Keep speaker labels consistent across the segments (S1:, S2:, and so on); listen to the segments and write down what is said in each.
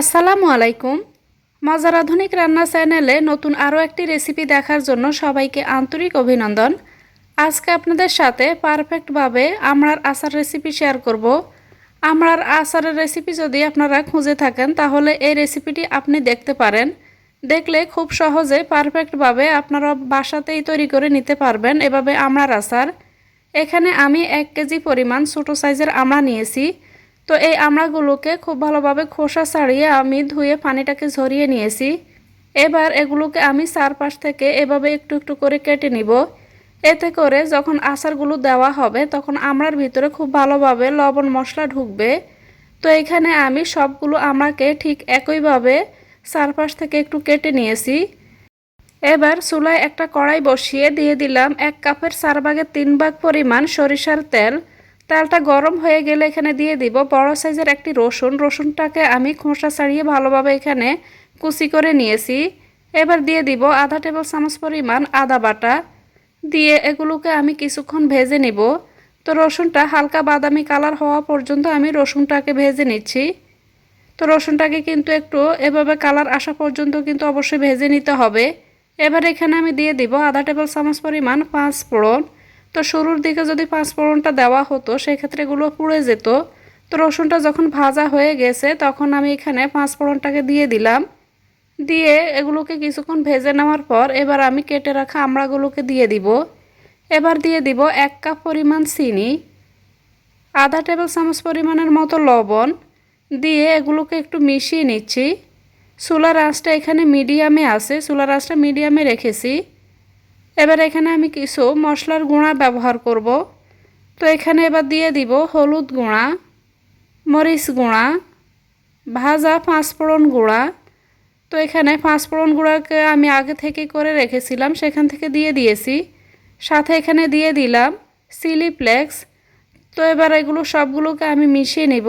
S1: আসসালামু আলাইকুম। মজার আধুনিক রান্না চ্যানেলে নতুন আরও একটি রেসিপি দেখার জন্য সবাইকে আন্তরিক অভিনন্দন। আজকে আপনাদের সাথে পারফেক্টভাবে আমরার আচার রেসিপি শেয়ার করব। আমরার আচারের রেসিপি যদি আপনারা খুঁজে থাকেন, তাহলে এই রেসিপিটি আপনি দেখতে পারেন। দেখলে খুব সহজে পারফেক্টভাবে আপনারা বাসাতেই তৈরি করে নিতে পারবেন এভাবে আমরার আচার। এখানে আমি এক কেজি পরিমাণ ছোটো সাইজের আমড়া নিয়েছি। তো এই আমড়াগুলোকে খুব ভালোভাবে খোসা ছাড়িয়ে আমি ধুয়ে পানিটাকে ঝরিয়ে নিয়েছি। এবার এগুলোকে আমি চারপাশ থেকে এভাবে একটু একটু করে কেটে নিব। এতে করে যখন আচারগুলো দেওয়া হবে, তখন আমড়ার ভিতরে খুব ভালোভাবে লবণ মশলা ঢুকবে। তো এখানে আমি সবগুলো আমড়াকে ঠিক একইভাবে চারপাশ থেকে একটু কেটে নিয়েছি। এবার চুলায় একটা কড়াই বসিয়ে দিয়ে দিলাম এক কাপের চার ভাগের তিন ভাগ পরিমাণ সরিষার তেল। তেলটা গরম হয়ে গেলে এখানে দিয়ে দিব বড় সাইজের একটি রসুন। রসুনটাকে আমি খোসা ছাড়িয়ে ভালোভাবে এখানে কুচি করে নিয়েছি। এবার দিয়ে দিব আধা টেবিল চামচ পরিমাণ আদা বাটা। দিয়ে এগুলোকে আমি কিছুক্ষণ ভেজে নিব। তো রসুনটা হালকা বাদামি কালার হওয়া পর্যন্ত আমি রসুনটাকে ভেজে নিচ্ছি। তো রসুনটাকে কিন্তু একটু এভাবে কালার আসা পর্যন্ত কিন্তু অবশ্যই ভেজে নিতে হবে। এবার এখানে আমি দিয়ে দিব আধা টেবিল চামচ পরিমাণ পাঁচ ফোড়ন তো শুরুর দিকে যদি পাঁচ ফোড়নটা দেওয়া হতো, সেক্ষেত্রে এগুলো পুড়ে যেত। তো রসুনটা যখন ভাজা হয়ে গেছে, তখন আমি এখানে পাঁচ ফোড়নটাকে দিয়ে দিলাম। দিয়ে এগুলোকে কিছুক্ষণ ভেজে নেওয়ার পর, এবার আমি কেটে রাখা আমড়াগুলোকে দিয়ে দিব। এবার দিয়ে দিব এক কাপ পরিমাণ চিনি, আধা টেবিল চামচ পরিমাণের মতো লবণ। দিয়ে এগুলোকে একটু মিশিয়ে নিচ্ছি। চুলার আঁচটা এখানে মিডিয়ামে আছে, চুলার আঁচটা মিডিয়ামে রেখেছি। এবার এখানে আমি কিছু মশলার গুঁড়া ব্যবহার করব। তো এখানে এবার দিয়ে দিব হলুদ গুঁড়া, মরিচ গুঁড়া, ভাজা পাঁচফোড়ন গুঁড়া। তো এখানে পাঁচফোড়ন গুঁড়াকে আমি আগে থেকে করে রেখেছিলাম, সেখান থেকে দিয়ে দিয়েছি। সাথে এখানে দিয়ে দিলাম চিলি ফ্লেক্স। তো এবার এগুলো সবগুলোকে আমি মিশিয়ে নিব।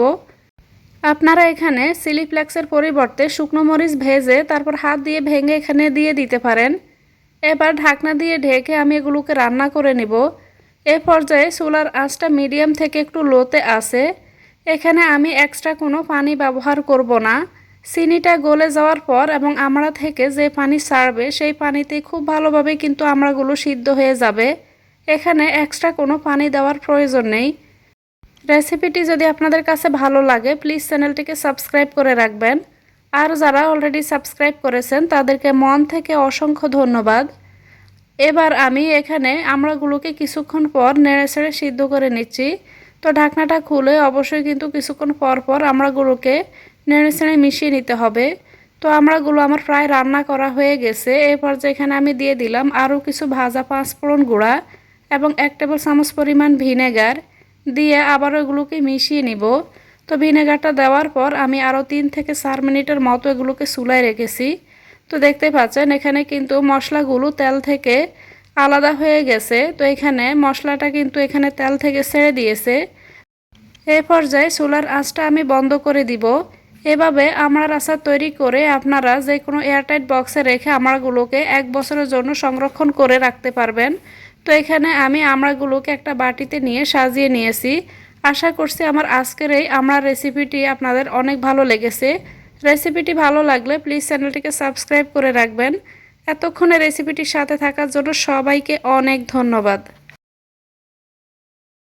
S1: আপনারা এখানে চিলি ফ্লেক্সের পরিবর্তে শুকনো মরিচ ভেজে তারপর হাত দিয়ে ভেঙে এখানে দিয়ে দিতে পারেন। এবার ঢাকনা দিয়ে ঢেকে আমি এগুলোকে রান্না করে নিব। এ পর্যায়ে চুলার আঁচটা মিডিয়াম থেকে একটু লোতে আসে এখানে আমি এক্সট্রা কোনো পানি ব্যবহার করব না। চিনিটা গলে যাওয়ার পর এবং আমড়া থেকে যে পানি ছাড়বে, সেই পানিতে খুব ভালোভাবে কিন্তু আমড়াগুলো সিদ্ধ হয়ে যাবে। এখানে এক্সট্রা কোনো পানি দেওয়ার প্রয়োজন নেই। রেসিপিটি যদি আপনাদের কাছে ভালো লাগে প্লিজ চ্যানেলটিকে সাবস্ক্রাইব করে রাখবেন। আর যারা অলরেডি সাবস্ক্রাইব করেছেন, তাদেরকে মন থেকে অসংখ্য ধন্যবাদ। এবার আমি এখানে আমড়াগুলোকে কিছুক্ষণ পর নেড়ে ছেড়ে সিদ্ধ করে নিচ্ছি। তো ঢাকনাটা খুলে অবশ্যই কিন্তু কিছুক্ষণ পর পর আমড়াগুলোকে নেড়ে ছেড়ে মিশিয়ে নিতে হবে। তো আমড়াগুলো আমার প্রায় রান্না করা হয়ে গেছে। এরপর যে এখানে আমি দিয়ে দিলাম আরও কিছু ভাজা পাঁচফোড়ন গুঁড়া এবং এক টেবিল চামচ পরিমাণ ভিনেগার। দিয়ে আবার ওগুলোকে মিশিয়ে নিব। তো ভিনেগারটা দেওয়ার পর আমি আরও তিন থেকে চার মিনিটের মতো এগুলোকে চুলায় রেখেছি। তো দেখতে পাচ্ছেন, এখানে কিন্তু মশলাগুলো তেল থেকে আলাদা হয়ে গেছে। তো এখানে মশলাটা কিন্তু এখানে তেল থেকে ছেড়ে দিয়েছে। এ পর্যায়ে চুলার আঁচটা আমি বন্ধ করে দিব। এভাবে আমড়ার আচার তৈরি করে আপনারা যে কোনো এয়ারটাইট বক্সে রেখে আমড়াগুলোকে এক বছরের জন্য সংরক্ষণ করে রাখতে পারবেন। তো এখানে আমি আমড়াগুলোকে একটা বাটিতে নিয়ে সাজিয়ে নিয়েছি। আশা করছি আমার আজকের এই আমার রেসিপিটি আপনাদের অনেক ভালো লেগেছে। রেসিপিটি ভালো লাগলে প্লিজ চ্যানেলটিকে সাবস্ক্রাইব করে রাখবেন। এতক্ষণে রেসিপিটির সাথে থাকার জন্য সবাইকে অনেক ধন্যবাদ।